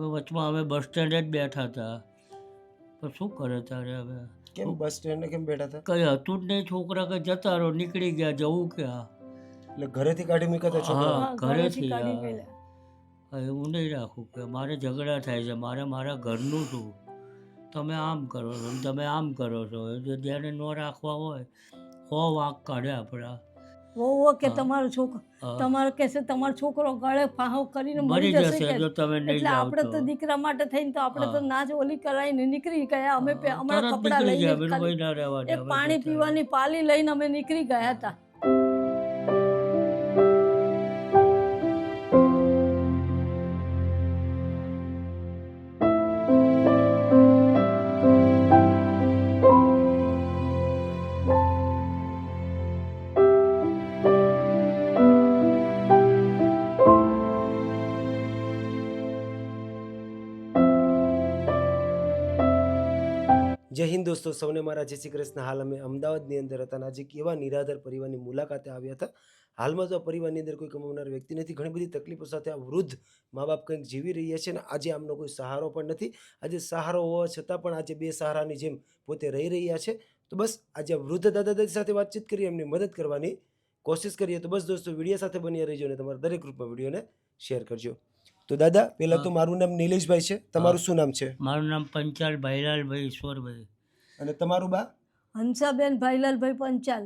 હવે વચમાં અમે બસ સ્ટેન્ડે જ બેઠા હતા. પણ શું કરે તારે હવે? કેમ બસ સ્ટેન્ડ કેમ બેઠા હતા? કઈ હતું જ નહીં છોકરા કે જતા રહો નીકળી ગયા જવું ક્યાં? એટલે ઘરેથી કાઢી મૂક્યા હતા છોકરા હા હા, ઘરેથી. એવું નહીં રાખું કે મારે ઝઘડા થાય છે મારે મારા ઘરનું છું. તમે આમ કરો છો તમે આમ કરો છો એ જો ધ્યાને ન રાખવા હોય હો વાંક કાઢે આપણા. વહુઓ કે તમારો છોકરો. તમારો કહેશે તમારો છોકરો ગળે ફાહો કરીને મરી જશે એટલે આપણે તો. દીકરા માટે થઈને તો આપણે તો. ના જ ઓલી કરાઈને નીકળી ગયા. અમે અમારા કપડાં ગયા લઈને પાણી પીવાની પાલી લઈને અમે નીકળી ગયા હતા. દોસ્તો સૌને મારા જય શ્રી કૃષ્ણ. હાલ અમે અમદાવાદની અંદર હતા આજે કેવા નિરાધાર પરિવારની મુલાકાતે આવ્યા હતા. હાલમાં તો આ પરિવારની અંદર કોઈ કમાવનાર વ્યક્તિ નથી. ઘણી બધી તકલીફો સાથે આ વૃદ્ધ મા બાપ કંઈક જીવી રહ્યા છે અને આજે આમનો કોઈ સહારો પણ નથી. આજે સહારો હોવા છતાં પણ આજે બે સહારાની જેમ પોતે રહી રહ્યા છે. તો બસ આજે વૃદ્ધ દાદા દાદી સાથે વાતચીત કરી એમની મદદ કરવાની કોશિશ કરીએ. તો બસ દોસ્તો વીડિયો સાથે બની રહેજો અને તમારા દરેક ગ્રુપમાં વિડીયોને શેર કરજો. તો દાદા પહેલાં તો મારું નામ નિલેશભાઈ છે. તમારું શું નામ છે? મારું નામ પંચાલ ભાઈલાલભાઈ ઈશ્વરભાઈ. અને તમારું બા? હંસાબેન ભાઈલાલભાઈ પંચાલ.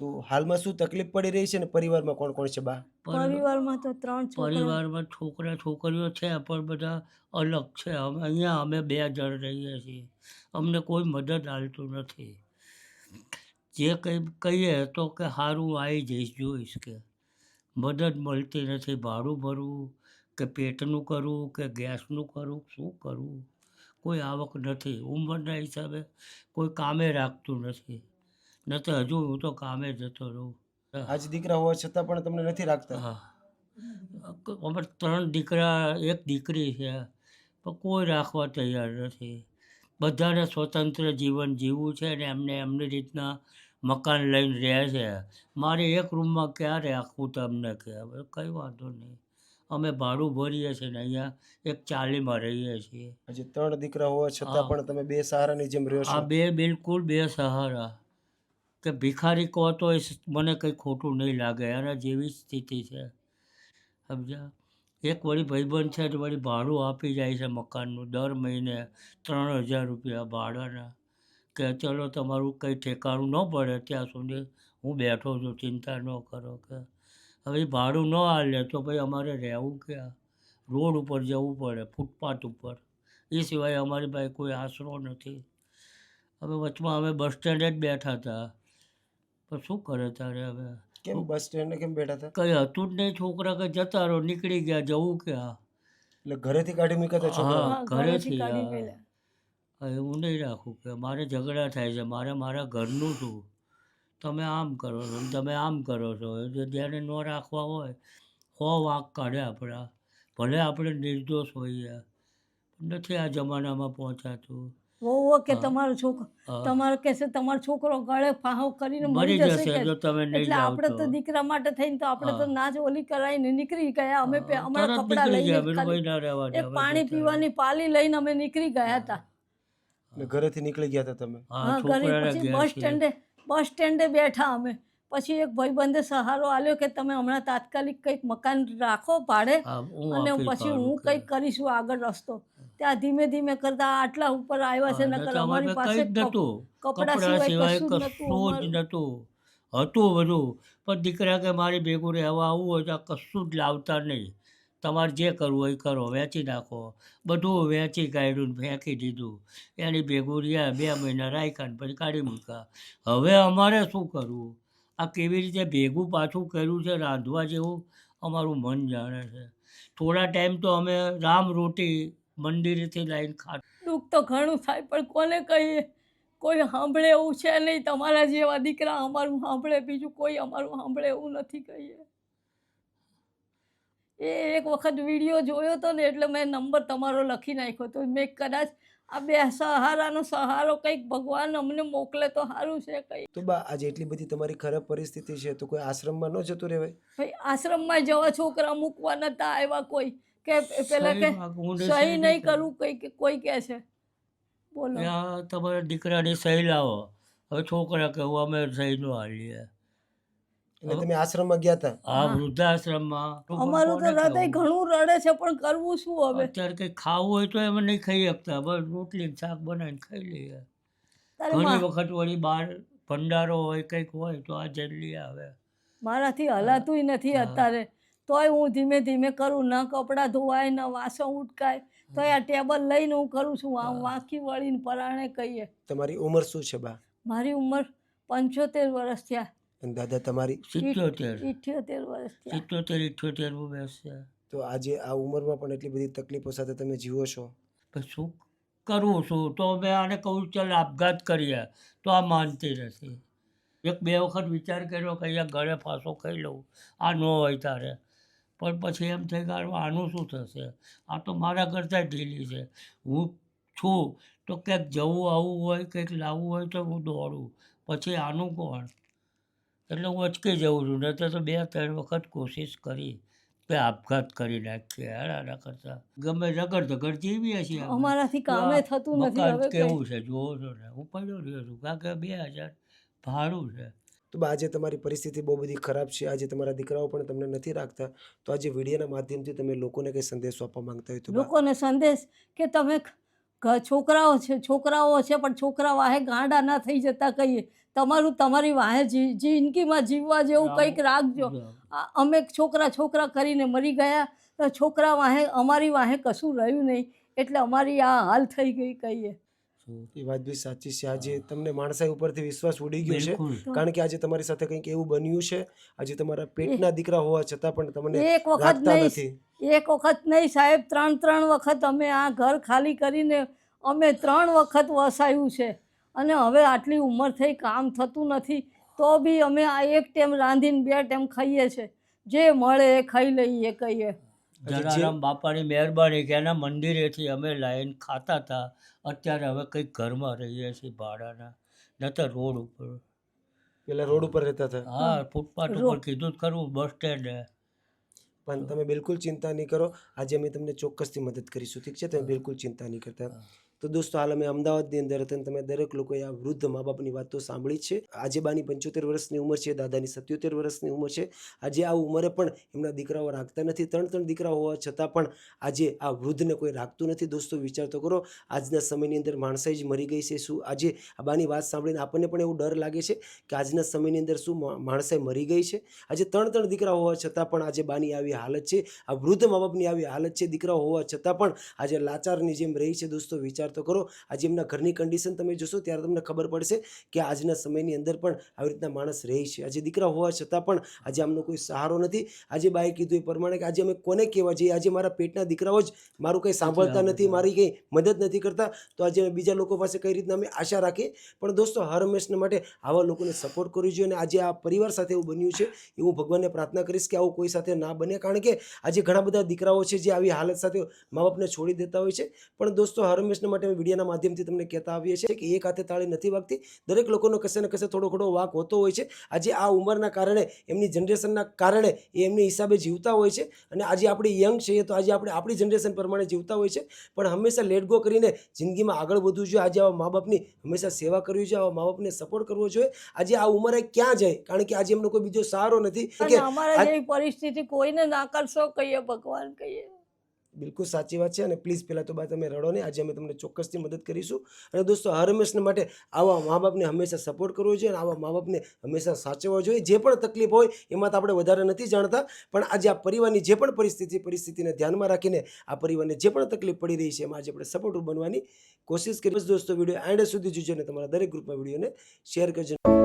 તો હાલમાં શું તકલીફ પડી રહી છે ને પરિવારમાં કોણ કોણ છે બા? પરિવારમાં તો ત્રણ પરિવારમાં છોકરા છોકરીઓ છે પણ બધા અલગ છે. અમે અહીંયા અમે બે જણ રહીએ છીએ. અમને કોઈ મદદ હાલતું નથી. જે કંઈ કહીએ તો કે સારું આવી જઈશ જોઈશ કે. મદદ મળતી નથી. ભાડું ભરવું કે પેટનું કરવું કે ગેસનું કરવું શું કરવું કોઈ આવક નથી. ઉંમરના હિસાબે કોઈ કામે રાખતું નથી. નથી હજુ હું તો કામે જતો રહું. આજ દીકરા હોવા છતાં પણ તમને નથી રાખતા? હા. અમારે ત્રણ દીકરા એક દીકરી છે. પણ કોઈ રાખવા તૈયાર નથી. બધાને સ્વતંત્ર જીવન જીવવું છે ને એમને એમની રીતના મકાન લઈને રહે છે. મારે એક રૂમમાં ક્યારે રાખવું તમને કે? હવે કંઈ વાંધો નહીં. અમે ભાડું ભરીએ છીએ ને અહીંયા એક ચાલીમાં રહીએ છીએ. હજી ત્રણ દીકરા હોવા છતાં પણ તમે બે સહારાની જેમ રહ્યો આ બે બિલકુલ બે સહારા. કે ભિખારી કહો તો એ મને કંઈ ખોટું નહીં લાગે એના જેવી સ્થિતિ છે. સમજ્યા? એક વળી ભાઈબંધ છે તો વળી ભાડું આપી જાય છે મકાનનું દર મહિને ત્રણ હજાર રૂપિયા ભાડાના. કે ચલો તમારું કંઈ ઠેકાણું ન પડે ત્યાં સુધી હું બેઠો છું ચિંતા ન કરો કે હવે ભાડું ન હાલે તો ભાઈ અમારે રહેવું ક્યાં? રોડ ઉપર જવું પડે ફૂટપાથ ઉપર. એ સિવાય અમારી પાસે કોઈ આશરો નથી. હવે વચમાં અમે બસ સ્ટેન્ડે જ બેઠા હતા. પણ શું કરે તારે હવે? કેમ બસ સ્ટેન્ડ કેમ બેઠા હતા? કંઈ હતું જ નહીં છોકરા કે જતા રહો નીકળી ગયા જવું ક્યાં? એટલે ઘરેથી કાઢી મૂક્યા હતા છોકરા ઘરેથી એવું નહીં રાખવું કે મારે ઝઘડા થાય છે મારે મારા ઘરનું છું. તમે આમ કરો છો તમે આમ કરો છો એ જો ધ્યાને ન રાખવા હોય હો વાંક કાઢે આપણા. ભલે આપણે નિર્દોષ હોઈએ નથી આ જમાનામાં પહોંચાતું. કે તમારો છોકરો. તમારો કહેશે તમારો છોકરો ગળે ફાહો કરીને મરી જશે જો તમે નહીં એટલે આપણે તો. દીકરા માટે થઈને તો આપણે તો. ના જ ઓલી કરાઈને નીકળી ગયા. અમે અમારા કપડાં ગયા લઈને હવે પાણી પીવાની પાલી લઈને અમે નીકળી ગયા હતા. ઘરેથી નીકળી ગયા હતા તમે? હા હા છોકરાને બસ સ્ટેન્ડે બસ સ્ટેન્ડે બેઠા અમે. પછી એક ભાઈબંધે સહારો આલ્યો કે તમે હમણાં તાત્કાલિક કંઈક મકાન રાખો ભાડે અને પછી હું. કંઈક કરીશું આગળ રસ્તો. ત્યાં ધીમે ધીમે કરતા આટલા ઉપર આવ્યા છે નકર અમારી પાસે કપડા સિવાય કશું નહોતું હતું બધું. પણ દીકરા કે મારી ભેગું રહેવા આવવું હોય તો કશું જ લાવતા નહીં. તમારે જે કરવું એ કરો, વેચી નાખો. બધું વેચી કાઢ્યું ફેંકી દીધું. એની ભેગું રહ્યા બે મહિના રાખ્યા ને પછી કાઢી મૂક્યા. હવે અમારે શું કરવું? આ કેવી રીતે ભેગું પાછું કર્યું છે, રાંધવા જેવું? અમારું મન જાણે છે. થોડા ટાઈમ તો અમે રામ રોટી મંદિરેથી લાવીને ખા દુઃખ તો ઘણું થાય, પણ કોને કહીએ? કોઈ સાંભળે એવું છે નહીં. તમારા જેવા દીકરા અમારું સાંભળે, બીજું કોઈ અમારું સાંભળે એવું નથી કહીએ. એ એક વખત વીડિયો જોયો હતો ને એટલે મેં નંબર તમારો લખી નાખ્યો તો મેં કદાચ આ બે સહારાનો સહારો કંઈક ભગવાન અમને મોકલે તો સારું છે કંઈ. તો બા આજે એટલી બધી તમારી ખરાબ પરિસ્થિતિ છે તો કોઈ આશ્રમમાં ન જતું રહેવાય? ભાઈ આશ્રમમાં જવા છોકરા મૂકવા નતા આવ્યા કોઈ. કે પેલા કે સહી નહીં કરું કરવું કે- કોઈ કહે છે. બોલો. તમારા દીકરાની સહી લાવો. હવે છોકરા કેવું અમે સહી ન હાલીએ. એટલે તમે આશ્રમમાં ગયા હતા આ હા. વૃદ્ધાશ્રમમાં અમારું તો હૃદય ઘણું રડે છે પણ કરવું શું હવે? અત્યારે કંઈ ખાવું હોય તો એમ નહીં ખાઈ શકતા. બસ રોટલી શાક બનાવીને ખાઈ લઈએ. ઘણી વખત વળી બહાર ભંડારો હોય કંઈક હોય તો આ જલ્દી આવે. મારાથી હલાતુંય નથી અત્યારે. તોય હું ધીમે ધીમે કરું ન કપડાં ધોવાય ન વાસણ ઉટકાય તો આ ટેબલ લઈને હું કરું છું. આમ. વાંકી વળીને પરાણે કહીએ. તમારી ઉંમર શું છે બા? મારી ઉંમર પંચોતેર વર્ષ થયા. અને દાદા તમારી સિત્યોતેર ઇઠ્યોતેર વર્ષ સિત્યોતેર ઇઠ્યોતેર વર્ષ છે તો આજે આ ઉંમરમાં પણ એટલી બધી તકલીફો સાથે તમે જીવો છો? શું કરવું શું તો મેં આને કહું ચાલ આપઘાત કરીએ. તો આ માનતી નથી. એક બે વખત વિચાર કર્યો કે અહીંયા ગળે ફાંસો ખાઈ લઉં. આ ન હોય તારે. પણ પછી એમ થઈ ગયું આનું શું થશે? આ તો મારા કરતાં ઢીલી છે. હું છું તો ક્યાંક જવું આવવું હોય કંઈક લાવવું હોય તો હું દોડું. પછી આનું કોણ? એટલે હું અચકી જાઉં છું. નહીં તો બે ત્રણ વખત કોશિશ કરી કે આપઘાત કરી નાખીએ આના કરતાં. ગમે ઝગડ ઝગડ જીવીએ છીએ અમારાથી કામે થતું નથી હવે કેવું છે? જોવો છો ને. હું પડ્યો રહ્યો છું. કારણ કે બે હજાર ભાડું છે. તો આજે તમારી પરિસ્થિતિ બહુ બધી ખરાબ છે. આજે તમારા દીકરાઓ પણ તમને નથી રાખતા. તો આજે વિડીયોના માધ્યમથી તમે લોકોને કંઈ સંદેશો આપવા માંગતા હોય તો લોકોને સંદેશ કે તમે છોકરાઓ છે છોકરાઓ છે પણ છોકરા વાહે ગાંડા ના થઈ જતા કહીએ. તમારું તમારી વાહે જી- જિંદગીમાં જીવવા જેવું કંઈક રાખજો. આ અમે છોકરા છોકરા કરીને મરી ગયા તો છોકરા વાહે અમારી વાહે કશું રહ્યું નહીં. એટલે અમારી આ હાલ થઈ ગઈ કહીએ. એ વાત બી સાચી છે. આજે તમને માણસાઈ ઉપરથી વિશ્વાસ ઉડી ગયો છે. કારણ કે આજે તમારી સાથે કંઈક એવું બન્યું છે. આજે તમારા પેટના દીકરા હોવા છતાં પણ તમને એક વખત નહીં. નથી. એક વખત નહીં સાહેબ. ત્રણ ત્રણ વખત અમે આ ઘર ખાલી કરીને અમે ત્રણ વખત વસાયું છે. અને હવે આટલી ઉંમર થઈ કામ થતું નથી. તો બી અમે આ એક ટાઈમ રાંધીને બે ટાઈમ ખાઈએ છે. જે મળે એ ખાઈ લઈએ કહીએ. જલારામ બાપાની મહેરબાની કે એના મંદિરેથી અમે લાઈન ખાતા હતા. અત્યારે હવે કંઈક ઘરમાં રહીએ છીએ ભાડાના નતર રોડ ઉપર. પેલા રોડ ઉપર રહેતા હતા? હા ફૂટપાથ ઉપર કીધું જ ખરું બસ સ્ટેન્ડ. પણ તમે બિલકુલ ચિંતા નહીં કરો. આજે અમે તમને ચોક્કસથી મદદ કરીશું. ઠીક છે? તમે બિલકુલ ચિંતા નહીં કરતા. તો દોસ્તો, હાલ અમે અમદાવાદની અંદર હતા તમે દરેક લોકોએ આ વૃદ્ધ મા બાપની વાત સાંભળી છે. આજે બાની પંચોતેર વર્ષની ઉંમર છે, દાદાની સત્યોતેર વર્ષની ઉંમર છે. આજે આ ઉંમરે પણ એમના દીકરાઓ રાખતા નથી, ત્રણ ત્રણ દીકરા હોવા છતાં પણ આજે આ વૃદ્ધને કોઈ રાખતું નથી. દોસ્તો, વિચાર તો કરો, આજના સમયની અંદર માણસાઈ જ મરી ગઈ છે. શું આજે આ બાની વાત સાંભળીને આપણને પણ એવું ડર લાગે છે કે આજના સમયની અંદર શું માણસાઈ મરી ગઈ છે? આજે ત્રણ ત્રણ દીકરા હોવા છતાં પણ આજે બાની આવી હાલત છે. આ વૃદ્ધ મા બાપની આવી હાલત છે, દીકરાઓ હોવા છતાં પણ આજે લાચારની જેમ રહી છે. દોસ્તો, વિચાર તો કરો. આજે એમના ઘરની કન્ડિશન તમે જોશો ત્યારે તમને ખબર પડશે કે આજના સમયની અંદર પણ આવી રીતના માણસ રહે છે. આજે દીકરા હોવા છતાં પણ આજે આમનો કોઈ સહારો નથી. આજે બાએ કીધું એ પ્રમાણે કે આજે અમે કોને કહેવા જઈએ? આજે મારા પેટના દીકરાઓ જ મારું કંઈ સાંભળતા નથી મારી કંઈ મદદ નથી કરતા. તો આજે અમે બીજા લોકો પાસે કઈ રીતના અમે આશા રાખીએ. પણ દોસ્તો હર હંમેશને માટે આવા લોકોને સપોર્ટ કરવો જોઈએ અને આજે આ પરિવાર સાથે એવું બન્યું છે એ હું ભગવાનને પ્રાર્થના કરીશ કે આવું કોઈ સાથે ના બને. કારણ કે આજે ઘણા બધા દીકરાઓ છે જે આવી હાલત સાથે મા બાપને છોડી દેતા હોય છે. પણ દોસ્તો હર હંમેશના માટે અમે વિડીયોના માધ્યમથી તમને કહેતા આવીએ છીએ કે એક હાથે તાળી નથી વાગતી. દરેક લોકોનો કશે ને કશે થોડો ઘણો વાક હોતો હોય છે. આજે આ ઉંમરના કારણે એમની જનરેશનના કારણે એ એમની હિસાબે જીવતા હોય છે અને આજે આપણે યંગ છીએ તો આજે આપણે આપણી જનરેશન પ્રમાણે જીવતા હોય છે. પણ હંમેશા લેટ ગો કરીને જિંદગીમાં આગળ વધવું જોઈએ. આજે આવા મા બાપની હંમેશા સેવા કરવી જોઈએ. આવા મા બાપને સપોર્ટ કરવો જોઈએ. આજે આ ઉંમરે ક્યાં જાય? કારણ કે આજે એમનો કોઈ બીજો સહારો નથી. કે અમારા જેવી પરિસ્થિતિ કોઈને ના કરશો કહીએ ભગવાન કહીએ. બિલકુલ સાચી વાત છે અને પ્લીઝ પહેલાં તો બા તમે રડો ને. આજે અમે તમને ચોક્કસથી મદદ કરીશું. અને દોસ્તો, હર હંમેશને માટે આવા મા બાપને હંમેશા સપોર્ટ કરવો જોઈએ અને આવા મા બાપને હંમેશા સાચવવા જોઈએ. જે પણ તકલીફ હોય એમાં તો આપણે વધારે નથી જાણતા. પણ આજે આ પરિવારની જે પણ પરિસ્થિતિ, પરિસ્થિતિને ધ્યાનમાં રાખીને આ પરિવારને જે પણ તકલીફ પડી રહી છે એમાં આજે આપણે સપોર્ટ બનવાની કોશિશ કરી દોસ્તો, વીડિયો એન્ડ સુધી જોજો અને તમારા દરેક ગ્રુપમાં વિડીયોને શેર કરજો.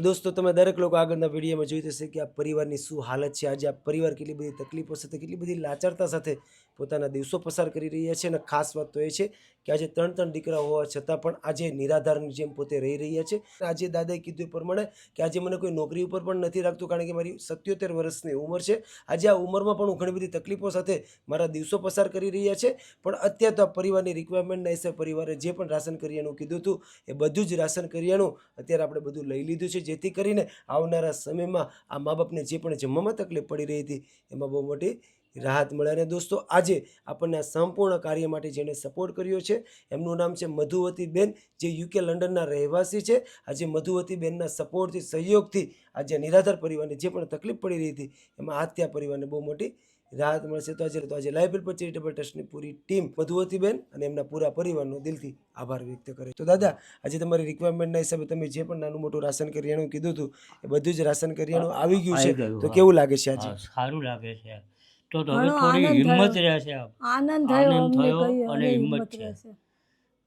દોસ્તો, તમે દરેક લોકો આગળના વિડીયોમાં જોઈ થશે કે આ પરિવારની શું હાલત છે. આજે આ પરિવાર કેટલી બધી તકલીફો સાથે, કેટલી બધી લાચારતા સાથે પોતાના દિવસો પસાર કરી રહ્યા છે. અને ખાસ વાત તો એ છે કે આજે ત્રણ ત્રણ દીકરા હોવા છતાં પણ આજે નિરાધારની જેમ પોતે રહી રહ્યા છે. આજે દાદાએ કીધું એ પ્રમાણે કે આજે મને કોઈ નોકરી ઉપર પણ નથી રાખતું કારણ કે મારી સત્યોતેર વર્ષની ઉંમર છે. આજે આ ઉંમરમાં પણ હું ઘણી બધી તકલીફો સાથે મારા દિવસો પસાર કરી રહ્યા છે. પણ અત્યારે તો આ પરિવારની રિક્વાયરમેન્ટના હિસાબે પરિવારે જે પણ રાશન કરિયાનું કીધું હતું એ બધું જ રાશન કરિયાનું અત્યારે આપણે બધું લઈ લીધું છે. જેથી કરીને આવનારા સમયમાં આ મા બાપને જે પણ જમવામાં તકલીફ પડી રહી હતી, એમાં બહુ મોટી રાહત મળે. અને દોસ્તો, આજે આપણને આ સંપૂર્ણ કાર્ય માટે જેણે સપોર્ટ કર્યો છે, એમનું નામ છે મધુવતીબેન, જે યુકે લંડનના રહેવાસી છે. આજે મધુવતીબેનના સપોર્ટથી સહયોગથી આજે નિરાધાર પરિવારને જે પણ તકલીફ પડી રહી હતી, એમાં આ પરિવારને બહુ મોટી રાહત મળશે તો આજે તો આજે લાઈવ પર ચેરિટેબલ ટ્રસ્ટની પૂરી ટીમ મધુવતી બેન અને એમના પૂરા પરિવારનો દિલથી આભાર વ્યક્ત કરે તો દાદા આજે તમારી રિક્વાયરમેન્ટના હિસાબે તમે જે પણ નાનું મોટું રાશન કરિયાણું કીધું હતું એ બધું જ રાશન કરિયાણું આવી ગયું છે. તો કેવું લાગે છે આજે? સારું લાગે છે. તો તો હવે થોડી હિંમત રહ્યા રહેશે આમ. આનંદ થયો આનંદ થયો અને હિંમત છે.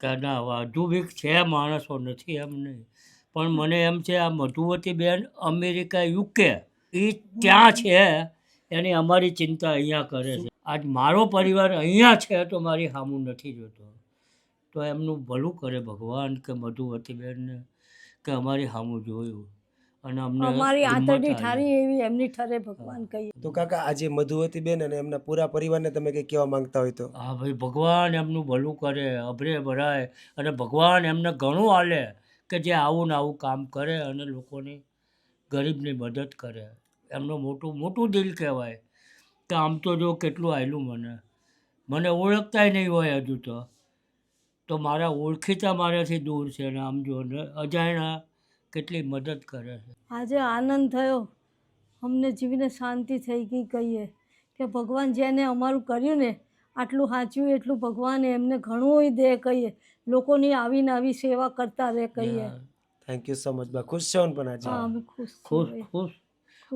કે ના હજુ બીક છે માણસો નથી એમ નહીં. પણ મને એમ છે આ મધુવતી બેન અમેરિકા યુકે એ ત્યાં છે. એની અમારી ચિંતા અહીંયા કરે છે. આજ મારો પરિવાર અહીંયા છે તો મારી હામું નથી જોતો. તો એમનું ભલું કરે ભગવાન કે મધુવતી બેનને કે અમારી હામું જોયું. અને અમને અમારી આંતરડી ઠારી એવી એમની ઠરે ભગવાન કહીએ. તો કાકા આજે મધુવતી બેન અને એમના પૂરા પરિવારને તમે કંઈ કહેવા માંગતા હોય તો? હા ભાઈ ભગવાન એમનું ભલું કરે અભરે ભરાય. અને ભગવાન એમને ઘણું આલે કે જે આવું ને આવું કામ કરે અને લોકોની ગરીબની મદદ કરે. એમનું મોટું મોટું દિલ કહેવાય કે આમ તો જો કેટલું આવેલું મને. મને ઓળખતાય નહીં હોય હજુ તો. તો મારા ઓળખીતા મારાથી દૂર છે ને આમ જો ને અજાણ્યા કેટલી મદદ કરે છે. આજે આનંદ થયો. અમને જીવીને શાંતિ થઈ ગઈ કહીએ કે ભગવાન જેને અમારું કર્યું ને આટલું સાચવ્યું એટલું ભગવાન એમને ઘણું દે કહીએ. લોકોની આવીને આવી સેવા કરતા રહે કહીએ. થેન્ક યુ સો મચ બા ખુશ છો પણ આજે? હા અમે ખુશ ખુશ ખુશ ખુશ.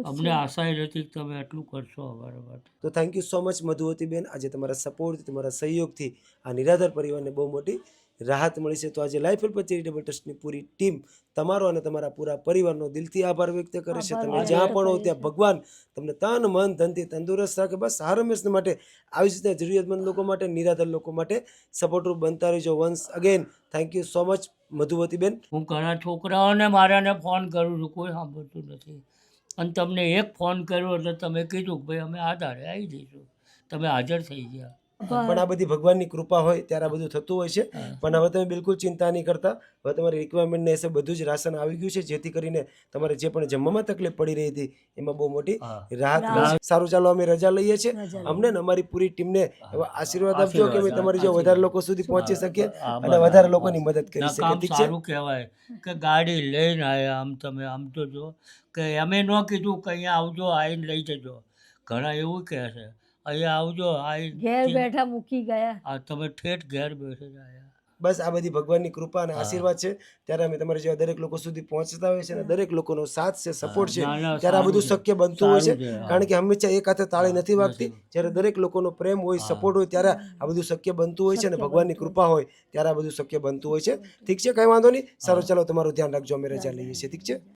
અમને આશા નથી કે તમે આટલું કરશો અમારા માટે. તો thank you so much Madhuvati ben આજે તમારા સપોર્ટથી તમારા સહયોગથી આ નિરાધાર પરિવારને બહુ મોટી રાહત મળી છે. તો આજે લાઈફ હેલ્પ ચેરિટેબલ ટ્રસ્ટની પૂરી ટીમ તમારો અને તમારા પૂરા પરિવારનો દિલથી આભાર વ્યક્ત કરે છે. તમે જ્યાં પણ હો ત્યાં ભગવાન તમને તન મન ધનથી તંદુરસ્ત રાખે. બસ હર હંમેશા માટે આવી જ રીતે જરૂરિયાતમંદ લોકો માટે નિરાધાર લોકો માટે સપોર્ટરૂપ બનતા રહેજો. Once again thank you so much Madhuvati ben હું ઘણા છોકરાઓને મારાને ફોન કરું છું. કોઈ સાંભળતું નથી. અને તમને એક ફોન કર્યો એટલે તમે કીધું કે ભાઈ અમે આધારે આવી જઈશું. તમે હાજર થઈ ગયા. પણ આ બધી ભગવાનની કૃપા હોય ત્યારે આ બધું થતું હોય છે. પણ હવે તમે બિલકુલ ચિંતા નહીં કરતા. હવે તમારી રિક્વાયરમેન્ટને હિસાબે બધું જ રાશન આવી ગયું છે. જેથી કરીને તમારે જે પણ જમવામાં તકલીફ પડી રહી હતી એમાં બહુ મોટી રાહત. સારું ચાલો અમે રજા લઈએ છીએ. અમને ને અમારી પૂરી ટીમને આશીર્વાદ આપજો કે અમે તમારી જો વધારે લોકો સુધી પહોંચી શકીએ અને. વધારે લોકોની મદદ કરી શકીએ. સારું કહેવાય કે ગાડી લઈને આવ્યા આમ તમે આમ તો જો કે અમે ન કીધું કે અહીંયા આવજો આવીને લઈ જજો. ઘણા એવું કહે છે. અહીંયા આવજો ઘેર બેઠા મૂકી ગયા. આ તમે ઠેઠ ઘેર બેસી આવ્યા બસ આ બધી ભગવાનની કૃપા અને આશીર્વાદ છે. ત્યારે અમે તમારા જેવા દરેક લોકો સુધી પહોંચતા હોય છે અને દરેક લોકોનો સાથ છે સપોર્ટ છે. ત્યારે આ બધું શક્ય બનતું હોય છે. કારણ કે હંમેશા એક હાથે તાળી નથી વાગતી. જ્યારે દરેક લોકોનો પ્રેમ હોય સપોર્ટ હોય ત્યારે આ બધું શક્ય બનતું હોય છે અને ભગવાનની કૃપા હોય ત્યારે આ બધું શક્ય બનતું હોય છે. ઠીક છે? કંઈ વાંધો નહીં. સારું ચાલો તમારું ધ્યાન રાખજો. અમે રજા લઈએ છીએ. ઠીક છે?